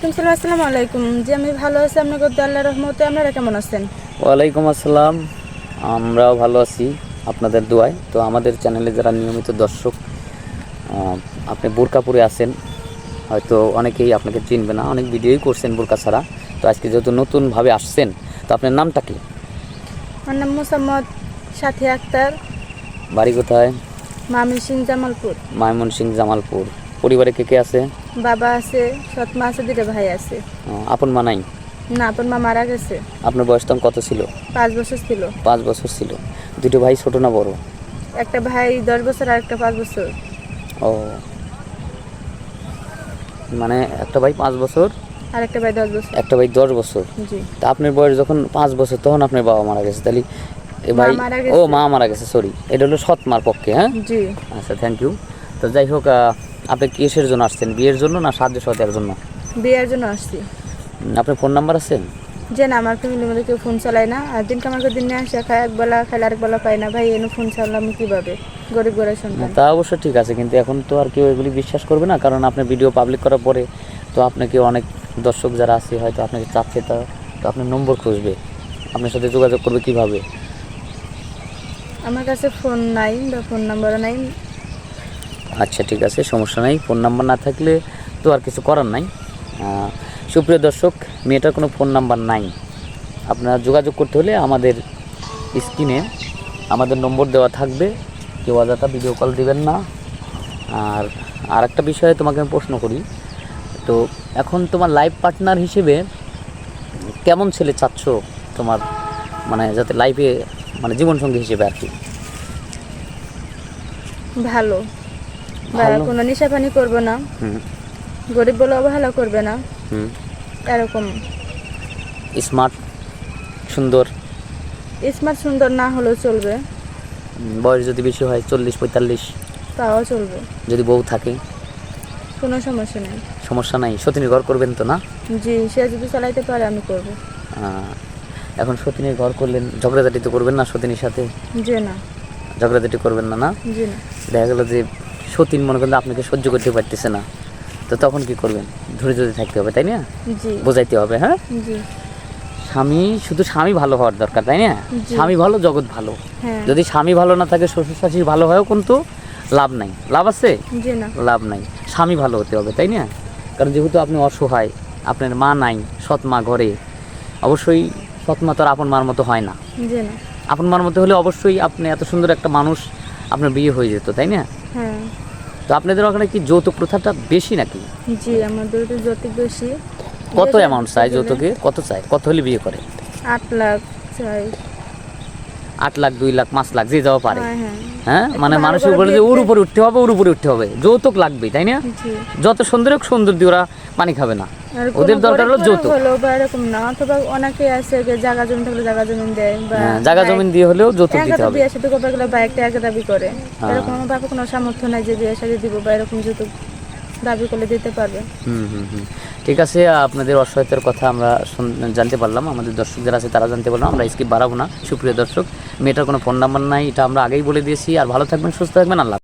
সালাম আসসালামু আলাইকুম। জি আমি ভালো আছি আপনাকে আল্লাহ রহমতে। আপনারা কেমন আছেন? ওয়ালাইকুম আসসালাম আমরাও ভালো আছি আপনাদের দোয়ায়। তো আমাদের চ্যানেলে যারা নিয়মিত দর্শক আপনি বোরকাপুরে আছেন হয়তো অনেকেই আপনাকে চিনবে না অনেক ভিডিওই করছেন বোরকা ছাড়া। তো আজকে যেহেতু নতুনভাবে আসছেন তো আপনার নামটা কি? আমার নাম মোসাম্মদ সাথী আক্তার। বাড়ি কোথায়? মামি সিং জামালপুর। মায়মন সিং জামালপুর। পরিবারে কে কে আছে? বাবা আছে সৎ মা আছে দুটো ভাই আছে। আপন মা নাই? না আপন মা মারা গেছে। আপনার বয়স তখন কত ছিল? পাঁচ বছর ছিল। পাঁচ বছর ছিল। দুটো ভাই ছোট না বড়? একটা ভাই দশ বছর আর একটা পাঁচ বছর। ও। মানে একটা ভাই পাঁচ বছর আর একটা ভাই দশ বছর। একটা ভাই দশ বছর। জি। তা আপনার বয়স যখন পাঁচ বছর তখন আপনার বাবা মারা গেছে। তাহলে ভাই ও মা মারা গেছে সরি এটা হলো সৎ মার পক্ষে হ্যাঁ? জি। আচ্ছা থ্যাংক ইউ তো যাই হোক আপনি কিসের জন্য আসছেন? বিয়ের জন্য না সাহায্য সহায়তার জন্য? বিয়ের জন্য আসছি। আপনার ফোন নাম্বার আছে? যে না আমার ফ্যামিলির মধ্যে কেউ ফোন চালায় না। আর দিন কামাকে দিন নিয়ে আসে খায় এক বেলা খাইলে আরেক বেলা পাই না। ভাই এনে ফোন চালাম কীভাবে? গরিব গরিব সন্তান। তা অবশ্য ঠিক আছে কিন্তু এখন তো আর কেউ এগুলি বিশ্বাস করবে না। কারণ আপনার ভিডিও পাবলিক করার পরে তো আপনাকে অনেক দর্শক যারা আছে হয়তো আপনাকে চাচ্ছে তা তো আপনার নম্বর খুঁজবে। আপনার সাথে যোগাযোগ করবে কীভাবে? আমার কাছে ফোন নাই বা ফোন নাম্বারও নাই। আচ্ছা ঠিক আছে, সমস্যা নাই। ফোন নাম্বার না থাকলে তো আর কিছু করার নাই। সুপ্রিয় দর্শক, মেয়েটার কোনো ফোন নাম্বার নাই। আপনারা যোগাযোগ করতে হলে আমাদের স্ক্রিনে আমাদের নম্বর দেওয়া থাকবে। কেউ অযথা ভিডিও কল দিবেন না। আর আর একটা বিষয়ে তোমাকে আমি প্রশ্ন করি। তো এখন তোমার লাইফ পার্টনার হিসেবে কেমন ছেলে চাচ্ছ তোমার মানে যাতে লাইফে মানে জীবনসঙ্গী হিসেবে আর কি? ভালো। বা কোনো নেশা পানি করব না। হুম। গরিব বলে অবহেলা করবে না। হুম। এরকম। স্মার্ট সুন্দর। স্মার্ট সুন্দর না হলেও চলবে। বয়স যদি বেশি হয় চল্লিশ পঁয়তাল্লিশ। তাও চলবে। যদি বউ থাকে। কোনো সমস্যা নেই। সমস্যা নাই। সতীনের ঘর করবেন তো না? জি সে যদি চালাইতে পারে আমি করব। এখন সতীনের ঘর করলেন ঝগড়াঝাটি তো করবেন না সতীনের সাথে? জি না। ঝগড়াঝাটি করবেন না না? জি না। দেখা গেলো যে সতীন মনে করেন আপনাকে সহ্য করতে পারতেছে না। তো তখন কি করবেন? ধরে ধরে থাকতে হবে তাই না? বোঝাইতে হবে হ্যাঁ? স্বামী শুধু স্বামী ভালো হওয়ার দরকার তাই না? স্বামী ভালো জগৎ ভালো। হ্যাঁ। যদি স্বামী ভালো না থাকে শ্বশুর শাশুড়ি ভালো হয়েও কিন্তু লাভ নাই। লাভ আছে? লাভ নাই। স্বামী ভালো হতে হবে তাই না? কারণ যেহেতু আপনি অসহায় আপনার মা নাই সৎ মা ঘরে অবশ্যই সৎ মা তো আর আপন মার মতো হয় না। আপন মার মতো হলে অবশ্যই আপনি এত সুন্দর একটা মানুষ আপনার বিয়ে হয়ে যেত তাই না? তো আপনাদের ওখানে কি যৌতুক প্রথাটা বেশি নাকি? জি আমাদের তো যৌতুক বেশি। কত অ্যামাউন্ট চাই যৌতুকে? কত চাই কত হলে বিয়ে করে? আট লাখ চাই। আট লাখ দুই লাখ পাঁচ লাখ যে যাওয়া পারে। হ্যাঁ হ্যাঁ। হ্যাঁ? মানে মানুষের উপরে যে ওর উপরে উঠতে হবে ওর উপরে উঠতে হবে। যৌতুক লাগবে তাই না? জি। যত সুন্দর হোক সুন্দর দিয়ে ওরা পানি খাবে না। ওদের দরকার হলো যৌতুক। হলো বা এরকম না অথবা অনেকে আছে যে জায়গা জমি থাকলে জায়গা জমি দেয় বা হ্যাঁ, জায়গা জমিন দিয়ে হলেও যৌতুক দিতে হবে। বিয়ে সাথে করতে গেলে বা একটা একা দাবি করে। হ্যাঁ। এরকম আমার বাবা কোনো সামর্থ্য নাই যে বিয়ে সাথে দিব বা এরকম যৌতুক দাবি করলে দিতে পারবে। হুম হুম হুম। ঠিক আছে আপনাদের অসহায়তার কথা আমরা জানতে পারলাম। আমাদের দর্শক যারা আছে তারা জানতে পারলাম আমরা স্কিপ বাড়াবো না। সুপ্রিয় দর্শক মেয়েটার কোনো ফোন নাম্বার নাই এটা আমরা আগেই বলে দিয়েছি। আর ভালো থাকবেন সুস্থ থাকবেন আল্লাহ